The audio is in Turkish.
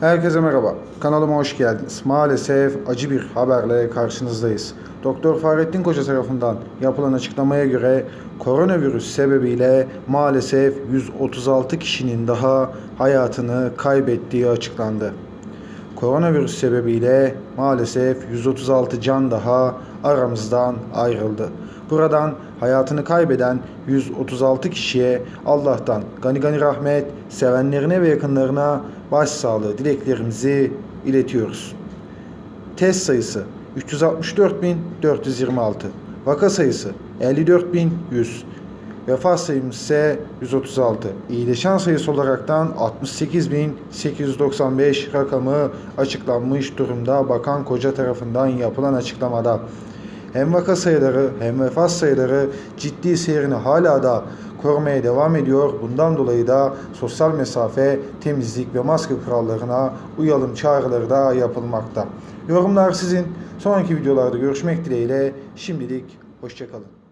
Herkese merhaba. Kanalıma hoş geldiniz. Maalesef acı bir haberle karşınızdayız. Doktor Fahrettin Koca tarafından yapılan açıklamaya göre koronavirüs sebebiyle maalesef 136 kişinin daha hayatını kaybettiği açıklandı. Koronavirüs sebebiyle maalesef 136 can daha aramızdan ayrıldı. Buradan hayatını kaybeden 136 kişiye Allah'tan gani gani rahmet, sevenlerine ve yakınlarına başsağlığı dileklerimizi iletiyoruz. Test sayısı 364.426, vaka sayısı 54.100, Vefat sayımız ise 136. İyileşen sayısı olaraktan 68.895 rakamı açıklanmış durumda Bakan Koca tarafından yapılan açıklamada. Hem vaka sayıları hem vefat sayıları ciddi seyrini hala da korumaya devam ediyor. Bundan dolayı da sosyal mesafe, temizlik ve maske kurallarına uyalım çağrıları da yapılmakta. Yorumlar sizin. Sonraki videolarda görüşmek dileğiyle şimdilik hoşçakalın.